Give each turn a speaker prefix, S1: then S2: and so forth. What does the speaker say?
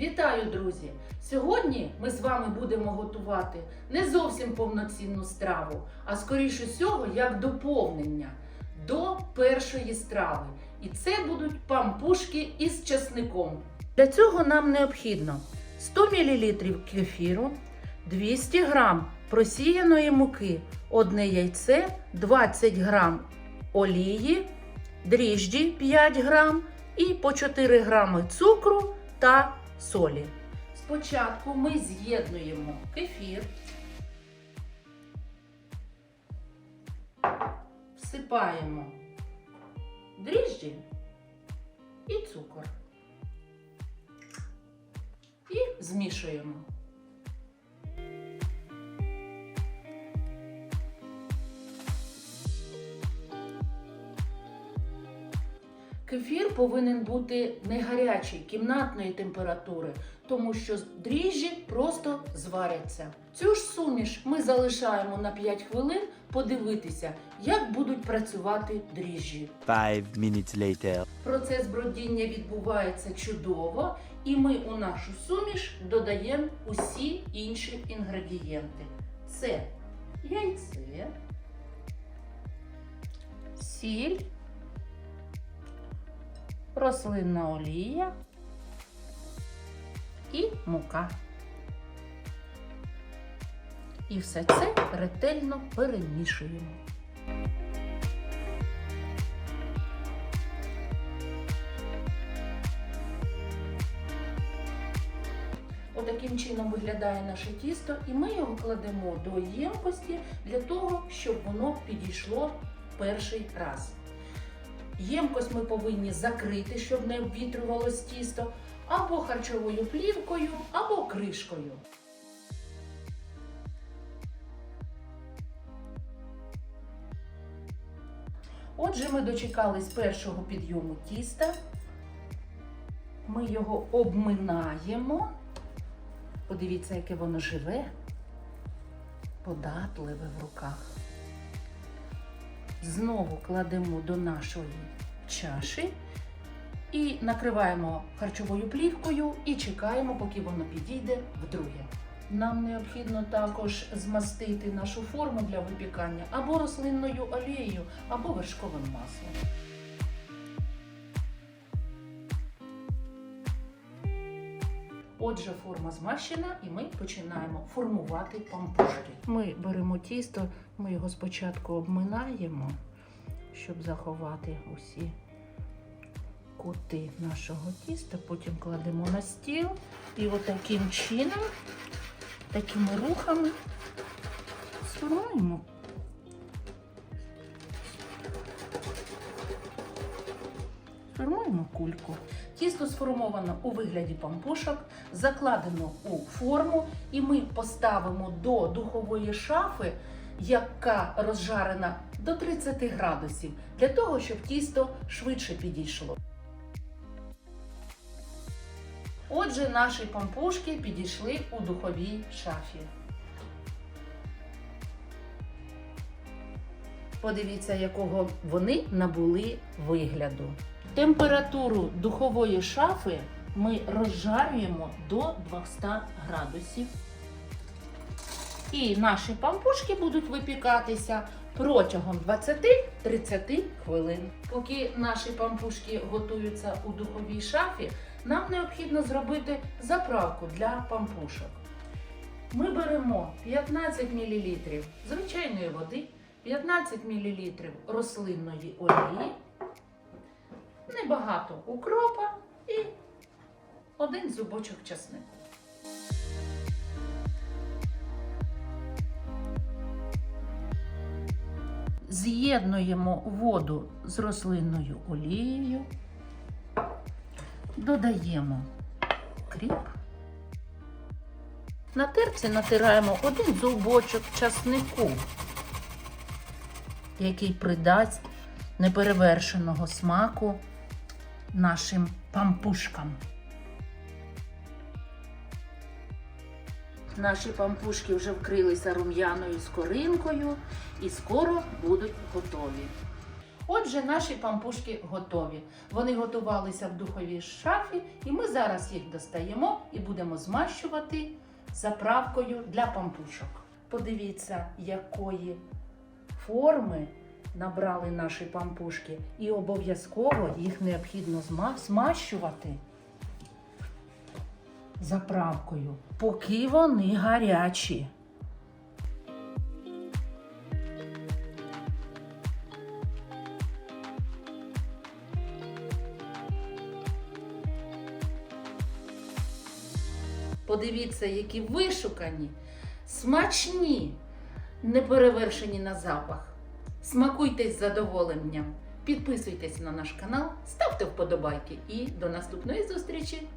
S1: Вітаю, друзі! Сьогодні ми з вами будемо готувати не зовсім повноцінну страву, а скоріше всього як доповнення до першої страви. І це будуть пампушки із часником. Для цього нам необхідно 100 мл кефіру, 200 г просіяної муки, одне яйце, 20 г олії, дріжджі 5 г і по 4 г цукру та солі. Спочатку ми з'єднуємо кефір, всипаємо дріжджі і цукор. І змішуємо. Кефір повинен бути не гарячий, кімнатної температури, тому що дріжджі просто зваряться. Цю ж суміш ми залишаємо на 5 хвилин подивитися, як будуть працювати дріжджі.
S2: Five minutes later.
S1: Процес бродіння відбувається чудово, і ми у нашу суміш додаємо усі інші інгредієнти. Це яйце, сіль, рослинна олія і мука. І все це ретельно перемішуємо. Отаким чином виглядає наше тісто, і ми його кладемо до ємкості для того, щоб воно підійшло перший раз. Ємкость ми повинні закрити, щоб не обвітрювалось тісто, або харчовою плівкою, або кришкою. Отже, ми дочекались першого підйому тіста. Ми його обминаємо. Подивіться, яке воно живе, податливе в руках. Знову кладемо до нашої чаші і накриваємо харчовою плівкою і чекаємо, поки воно підійде вдруге. Нам необхідно також змастити нашу форму для випікання або рослинною олією, або вершковим маслом. Отже, форма змащена і ми починаємо формувати пампушки. Ми беремо тісто, ми його спочатку обминаємо, щоб заховати усі кути нашого тіста, потім кладемо на стіл і отаким чином, такими рухами сформуємо. Формуємо кульку. Тісто сформовано у вигляді пампушок, закладено у форму, і ми поставимо до духової шафи, яка розжарена до 30 градусів, для того, щоб тісто швидше підійшло. Отже, наші пампушки підійшли у духовій шафі. Подивіться, якого вони набули вигляду. Температуру духової шафи ми розжарюємо до 200 градусів. І наші пампушки будуть випікатися протягом 20-30 хвилин. Поки наші пампушки готуються у духовій шафі, нам необхідно зробити заправку для пампушок. Ми беремо 15 мл звичайної води, 15 мл рослинної олії небагато укропа і один зубочок часнику. З'єднуємо воду з рослинною олією, додаємо кріп. На терці натираємо один зубочок часнику, який придасть неперевершеного смаку нашим пампушкам. Наші пампушки вже вкрилися рум'яною скоринкою і скоро будуть готові. Отже, наші пампушки готові. Вони готувалися в духовій шафі, і ми зараз їх достаємо і будемо змащувати заправкою для пампушок. Подивіться, якої форми набрали наші пампушки, і обов'язково їх необхідно змащувати заправкою, поки вони гарячі. Подивіться, які вишукані, смачні, неперевершені на запах. Смакуйте з задоволенням. Підписуйтесь на наш канал, ставте вподобайки і до наступної зустрічі!